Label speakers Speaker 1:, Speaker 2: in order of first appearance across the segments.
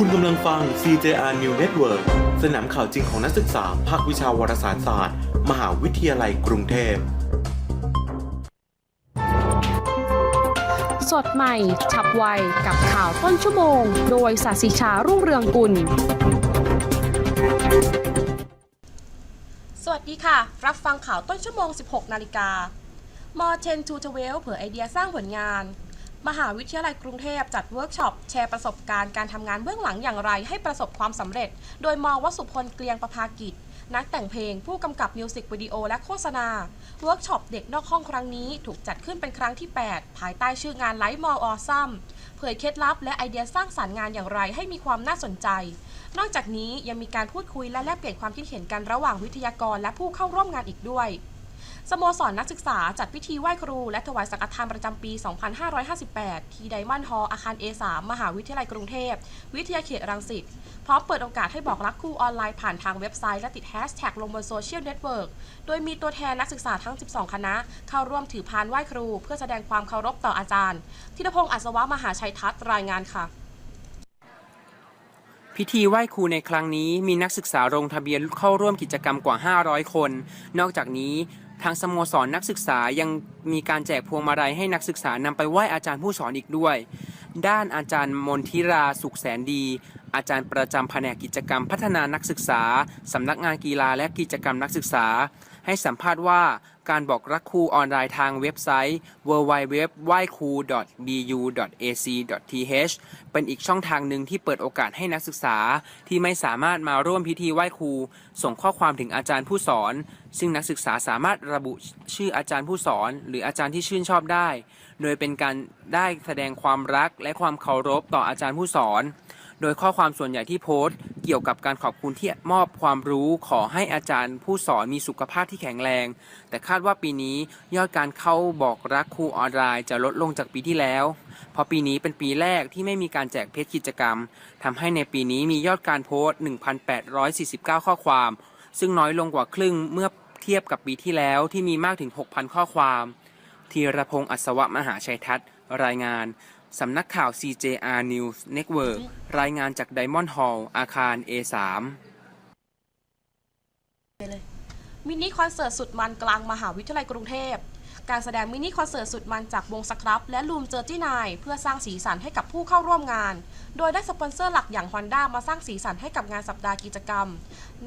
Speaker 1: คุณกำลังฟัง CJR New Network สนามข่าวจริงของนักศึกษา ภาควิชาวารสารศาสตร์ มหาวิทยาลัยกรุงเทพ
Speaker 2: สดใหม่ ฉับไว กับข่าวต้นชั่วโมง โดยสาสิชารุ่งเรืองกุล
Speaker 3: สวัสดีค่ะ รับฟังข่าวต้นชั่วโมง 16 นาฬิกา มอเทนทูทเวลเผยไอเดียสร้างผลงาน มหาวิทยาลัยกรุงเทพจัดเวิร์กช็อปแชร์ประสบการณ์การทำงานเบื้องหลังอย่างไรให้ประสบความสำเร็จ โดยมองวสุพลเกลียงประภากิจ นักแต่งเพลง ผู้กำกับมิวสิกวิดีโอและโฆษณา เวิร์กช็อปเด็กนอกห้องครั้งนี้ถูกจัดขึ้นเป็นครั้งที่ 8 ภายใต้ชื่องานไลฟ์มอลออซัมเผยเคล็ดลับและไอเดียสร้างสรรค์งานอย่างไรให้มีความน่าสนใจ นอกจากนี้ยังมีการพูดคุยและแลกเปลี่ยนความคิดเห็นกันระหว่างวิทยากรและผู้เข้าร่วมงานอีกด้วย สโมสรนักศึกษาจัดพิธีไหว้ครู และถวายสังฆทานประจำปี 2558 ที่ไดมอนด์ฮอลล์อาคาร A3 มหาวิทยาลัยกรุงเทพ วิทยาเขตรังสิต พร้อมเปิดโอกาสให้บอกรักครูออนไลน์ผ่านทางเว็บไซต์และติดแฮชแท็กลงบนโซเชียลเน็ตเวิร์กโดยมีตัวแทนนักศึกษาทั้ง 12 คณะ เข้าร่วมถือพานไหว้ครู เพื่อแสดงความเคารพต่ออาจารย์ธิรพงศ์อัศวะมหาชัยทัศน์รายงานค่ะ
Speaker 4: พิธีไหว้ครูในครั้งนี้มีนักศึกษาลงทะเบียนเข้าร่วมกิจกรรมกว่า 500 คน นอกจากนี้ ทางสโมสรนักศึกษายังมีการแจกพวงมาลัยให้นักศึกษานำไปไหว้อาจารย์ผู้สอนอีกด้วย ด้านอาจารย์มนทิราสุขแสนดี อาจารย์ประจำแผนกกิจกรรมพัฒนานักศึกษาสำนักงานกีฬาและกิจกรรมนักศึกษา ให้สัมภาษณ์ว่าการบอกรักครูออนไลน์ทางเว็บไซต์ www w a i k u bu ac th เป็นอีกช่องทางหนึ่งที่เปิดโอกาสให้นักศึกษา ที่ไม่สามารถมาร่วมพิธีไหว้ครู ส่งข้อความถึงอาจารย์ผู้สอน ซึ่งนักศึกษาสามารถระบุชื่ออาจารย์ผู้สอน หรืออาจารย์ที่ชื่นชอบได้ โดยเป็นการได้แสดงความรักและความเคารพต่ออาจารย์ผู้สอน โดยข้อความส่วนใหญ่ที่โพสต์ เกี่ยวกับการขอบคุณที่มอบความรู้ขอให้อาจารย์ ผู้สอนมีสุขภาพที่แข็งแรง แต่คาดว่าปีนี้ยอดการเข้าบอกรักครูออนไลน์จะลดลงจากปีที่แล้ว เพราะปีนี้เป็นปีแรกที่ไม่มีการแจกเพชรกิจกรรมทำให้ในปีนี้มียอดการโพสต์ 1,849 ข้อความ ซึ่งน้อยลงกว่าครึ่งเมื่อเทียบกับปีที่แล้วที่มีมากถึง 6,000 ข้อความธีรพงศ์อัศวะมหาชัยทัศน์รายงาน สำนักข่าว CJR News Network รายงานจาก Diamond Hall อาคาร A3
Speaker 3: มินิคอนเสิร์ตสุดมันกลางมหาวิทยาลัยกรุงเทพ การแสดงมินิคอนเสิร์ตสุดมันจากวงสครับ และลูมเจอร์จี้นายเพื่อสร้างสีสันให้กับผู้เข้าร่วมงาน โดยได้สปอนเซอร์หลักอย่างฮอนด้ามาสร้างสีสันให้กับงานสัปดาห์กิจกรรม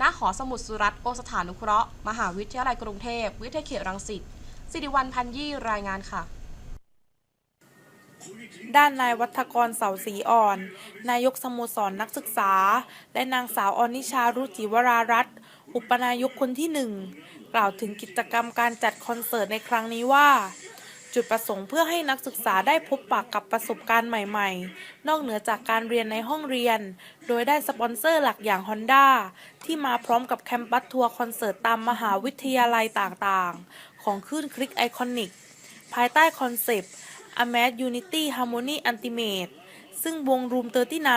Speaker 3: ณ หอสมุดสุรัตน์โอสถานุเคราะห์ มหาวิทยาลัยกรุงเทพ วิทยาเขตรังสิต สิริวัลพันยี่รายงานค่ะ
Speaker 5: ด้านนายวัฒกรเสาศรีอ่อน นายกสโมสรนักศึกษา และนางสาวอนิชารุจิวรารัตน์อุปนายกคนที่หนึ่งกล่าวถึงกิจกรรมการจัดคอนเสิร์ตในครั้งนี้ว่า จุดประสงค์เพื่อให้นักศึกษาได้พบปะกับประสบการณ์ใหม่ๆ นอกเหนือจากการเรียนในห้องเรียน โดยได้สปอนเซอร์หลักอย่าง Honda ที่มาพร้อมกับแคมปัสทัวร์คอนเสิร์ตตามมหาวิทยาลัยต่างๆ ของคลื่นคลิกไอคอนิกภายใต้คอนเซปต์ a m a d Unity Harmony Ultimate ซึ่งวง Room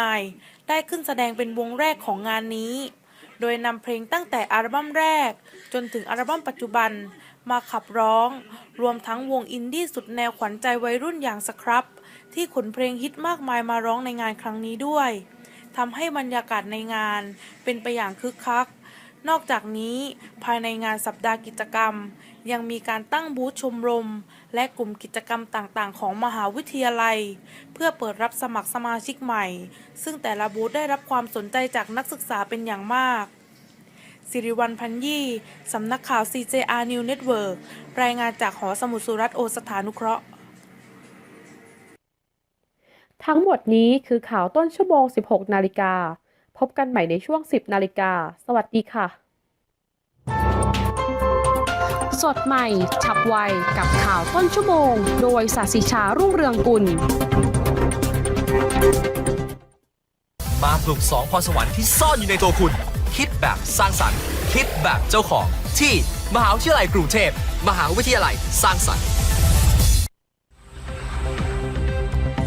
Speaker 5: 39 ได้ขึ้นแสดงเป็นวงแรกของงานนี้ โดยนำเพลงตั้งแต่อัลบั้มแรก จนถึงอัลบั้มปัจจุบันมาขับร้อง รวมทั้งวงอินดี้สุดแนวขวัญใจวัยรุ่นอย่างสครับ ที่ขนเพลงฮิตมากมายมาร้องในงานครั้งนี้ด้วยทำให้บรรยากาศในงานเป็นไปอย่างคึกคัก นอกจากนี้ภายในงานสัปดาห์กิจกรรม ยังมีการตั้งบูธชมรม และกลุ่มกิจกรรมต่างๆ ของมหาวิทยาลัย เพื่อเปิดรับสมัครสมาชิกใหม่ ซึ่งแต่ละบูธได้รับความสนใจจากนักศึกษาเป็นอย่างมาก สิริวัลพันยี่ สำนักข่าว CJR New Network รายงานจากหอสมุดสุรัตโอสถานุเคราะห์
Speaker 2: ทั้งหมดนี้คือข่าวต้นชั่วโมง 16 นาฬิกา พบกันใหม่ในช่วง 10 นาฬิกา สวัสดีค่ะ สดใหม่ ฉับไว กับข่าวต้นชั่วโมง โดยสาสิชารุ่งเรืองกุล
Speaker 6: มาปลุกสองพรสวรรค์ที่ซ่อนอยู่ในตัวคุณ คิดแบบสร้างสรรค์ คิดแบบเจ้าของ ที่มหาวิทยาลัยกรุงเทพ มหาวิทยาลัยสร้างสรรค์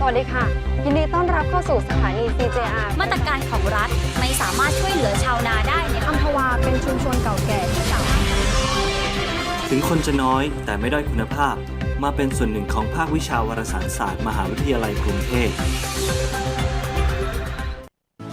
Speaker 7: วัสดีค่ะ ยินดีต้อนรับเข้าสู่สถานี CJR
Speaker 8: มาตรการของรัฐไม่สามารถช่วยเหลือชาวนาได้ใน
Speaker 7: อัมพวาเป็นชุมชนเก่าแก่ที่เก่า
Speaker 9: ถึงคนจะน้อยแต่ไม่ด้อยคุณภาพ มาเป็นส่วนหนึ่งของภาควิชาวารสารศาสตร์ มหาวิทยาลัยกรุงเทพ